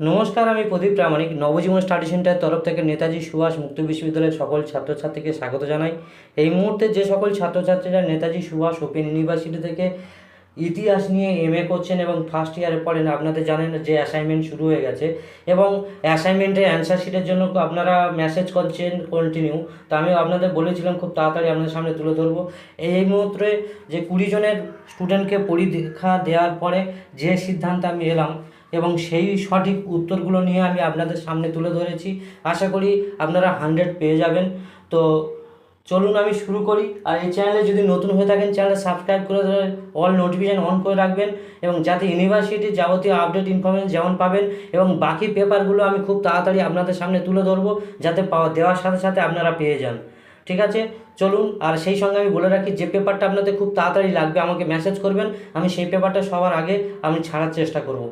নমস্কার, আমি Pradip Pramanik. Nabajiban study centre তরফ থেকে নেতাজি সুভাষ মুক্ত বিশ্ববিদ্যালয়ের সকল ছাত্রছাত্রীকে স্বাগত জানাই। এই মুহূর্তে যে সকল ছাত্রছাত্রীরা নেতাজি সুভাষ ওপেন ইউনিভার্সিটি থেকে ইতিহাস নিয়ে এম করছেন এবং ফার্স্ট ইয়ারে পড়েন, আপনাদের জানেন যে অ্যাসাইনমেন্ট শুরু হয়ে গেছে এবং অ্যাসাইনমেন্টের অ্যান্সার শিটের জন্য আপনারা মেসেজ করছেন কন্টিনিউ তা আমি আপনাদের বলেছিলাম, খুব তাড়াতাড়ি আপনাদের সামনে তুলে ধরবো। এই মুহূর্তে যে কুড়ি জনের স্টুডেন্টকে পরীক্ষা দেওয়ার পরে যে সিদ্ধান্ত আমি এলাম এবং সেই সঠিক উত্তরগুলো নিয়ে আমি আপনাদের সামনে তুলে ধরেছি। আশা করি আপনারা হান্ড্রেড পেয়ে যাবেন। তো চলুন আমি শুরু করি। আর এই চ্যানেলে যদি নতুন হয়ে থাকেন চ্যানেলে সাবস্ক্রাইব করে ধরে অল নোটিফিকেশান অন করে রাখবেন এবং যাতে ইউনিভার্সিটির যাবতীয় আপডেট ইনফরমেশন যেমন পাবেন এবং বাকি পেপারগুলো আমি খুব তাড়াতাড়ি আপনাদের সামনে তুলে ধরবো, যাতে পাওয়া দেওয়ার সাথে সাথে আপনারা পেয়ে যান। ঠিক আছে? চলুন, আর সেই সঙ্গে আমি বলে রাখি, যে পেপারটা আপনাদের খুব তাড়াতাড়ি লাগবে আমাকে মেসেজ করবেন, আমি সেই পেপারটা সবার আগে আমি ছাড়ার চেষ্টা করব।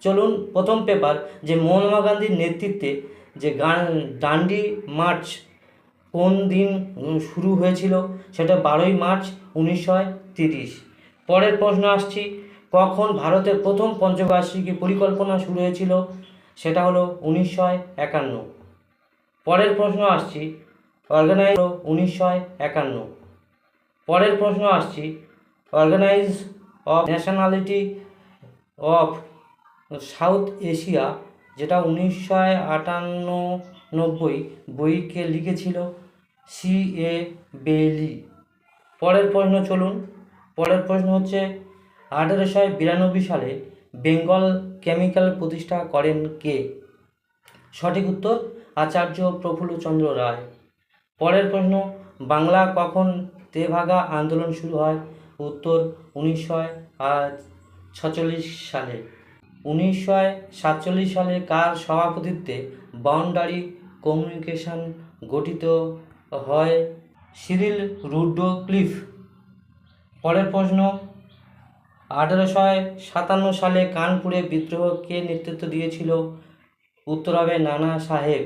চলুন প্রথম পেপার, যে মহাত্মা গান্ধীর নেতৃত্বে যে গা- ডান্ডি মার্চ কোন দিন শুরু হয়েছিল, সেটা বারোই মার্চ উনিশশো তিরিশ। পরের প্রশ্ন আসছি, কখন ভারতের প্রথম পঞ্চবার্ষিকী পরিকল্পনা শুরু হয়েছিল, সেটা হলো উনিশশো একান্ন। পরের প্রশ্ন আসছি অর্গানাইজ উনিশশো একান্ন। পরের প্রশ্ন আসছি organise of nationality of South Asia, যেটা উনিশশো আটান্ন নব্বই বইকে লিখেছিল সি এ বেলি। পরের প্রশ্ন চলুন। পরের প্রশ্ন হচ্ছে, আঠেরোশো বিরানব্বই সালে বেঙ্গল কেমিক্যাল প্রতিষ্ঠা করেন কে? সঠিক উত্তর, আচার্য প্রফুল্লচন্দ্র রায়। পরের প্রশ্ন, বাংলা কখন তেভাগা আন্দোলন শুরু হয়? উত্তর, উনিশশো ছচল্লিশ সালে। উনিশশো সাতচল্লিশ সালে কার সভাপতিত্বে বাউন্ডারি কমিউনিকেশন গঠিত হয় সিরিল রুডো ক্লিফ? পরের প্রশ্ন, আঠেরোশো সাতান্ন সালে কানপুরে বিদ্রোহ কে নেতৃত্ব দিয়েছিল উত্তর হবে নানা সাহেব।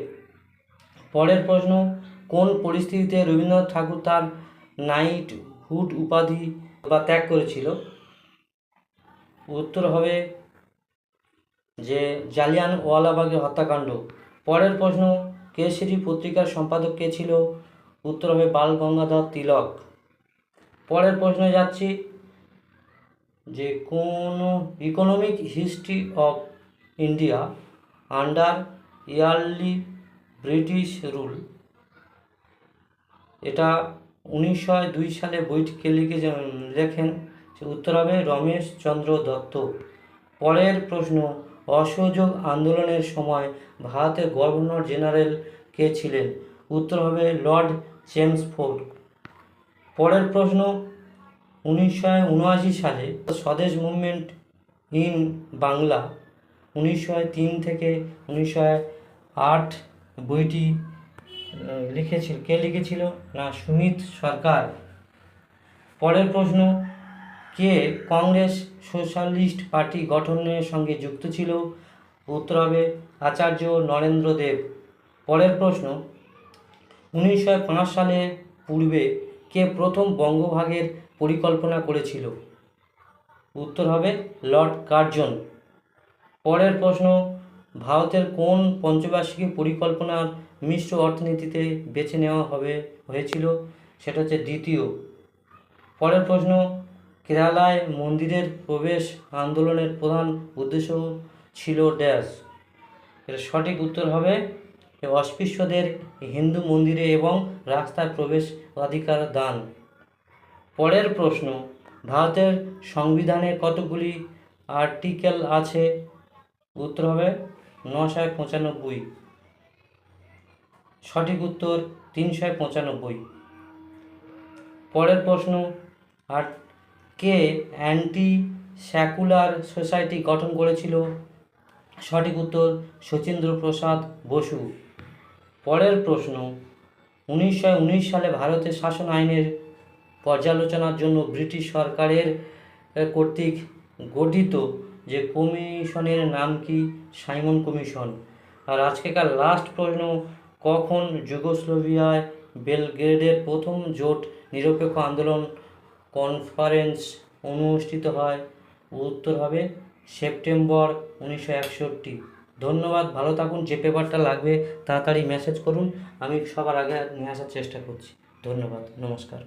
পরের প্রশ্ন, কোন পরিস্থিতিতে রবীন্দ্রনাথ ঠাকুর তার নাইট হুড উপাধি বা ত্যাগ করেছিল? উত্তর হবে যে জালিয়ান ওয়ালাবাগের হত্যাকাণ্ড। পরের প্রশ্ন কেশরী পত্রিকার সম্পাদক কে ছিল? উত্তর হবে বাল গঙ্গাধর তিলক। পরের প্রশ্নে যাচ্ছি, যে কোন economic history of India under early British rule এটা উনিশশো দুই সালে বইটিকে লিখে লেখেন উত্তর হবে রমেশ চন্দ্র দত্ত। পরের প্রশ্ন অসহযোগ আন্দোলনের সময় ভারতের গভর্নর জেনারেল কে ছিলেন? উত্তর হবে লর্ড চেমসফোর্ড পরের প্রশ্ন, উনিশশো উনআশি সালে স্বদেশ মুভমেন্ট ইন বাংলা, উনিশশো তিন থেকে উনিশশো আট বইটি লিখেছিল, কে লিখেছিল? না, সুমিত সরকার। পরের প্রশ্ন কে কংগ্রেস সোশ্যালিস্ট পার্টি গঠনের সঙ্গে যুক্ত ছিল? উত্তর হবে আচার্য নরেন্দ্র দেব। পরের প্রশ্ন, উনিশশো পাঁচ সালে পূর্বে কে প্রথম বঙ্গভাগের পরিকল্পনা করেছিল? উত্তর হবে লর্ড কার্জন। পরের প্রশ্ন, ভারতের কোন পঞ্চবার্ষিকী পরিকল্পনার মিশ্র অর্থনীতিতে বেছে নেওয়া হবে, হয়েছিল? সেটা হচ্ছে দ্বিতীয়। পরের প্রশ্ন কেরালায় মন্দিরের প্রবেশ আন্দোলনের প্রধান উদ্দেশ্য ছিল ড্যাশ। এর সঠিক উত্তর হবে অস্পৃশ্যদের হিন্দু মন্দিরে এবং রাস্তায় প্রবেশ অধিকার দান। পরের প্রশ্ন, ভারতের সংবিধানে কতগুলি আর্টিকেল আছে? উত্তর হবে নশো পঁচানব্বই। সঠিক উত্তর তিনশো পঁচানব্বই। পরের প্রশ্ন আর কে অ্যান্টি স্যাকুলার সোসাইটি গঠন করেছিল? সঠিক উত্তর শচীন্দ্র প্রসাদ বসু। পরের প্রশ্ন, উনিশশো উনিশ সালে ভারতের শাসন আইনের পর্যালোচনার জন্য ব্রিটিশ সরকারের কর্তৃক গঠিত যে কমিশনের নাম কি? Simon commission. আর আজকেকার লাস্ট প্রশ্ন, কখন যুগোস্লোভিয়ায় বেলগ্রেডের প্রথম জোট নিরপেক্ষ আন্দোলন কনফারেন্স অনুষ্ঠিত হয়। উত্তর হবে সেপ্টেম্বর উনিশশো একষট্টি। ধন্যবাদ, ভালো থাকুন, যে পেপারটা লাগবে তাড়াতাড়ি মেসেজ করুন। আমি সবার আগে নিয়ে আসার চেষ্টা করছি। ধন্যবাদ, নমস্কার।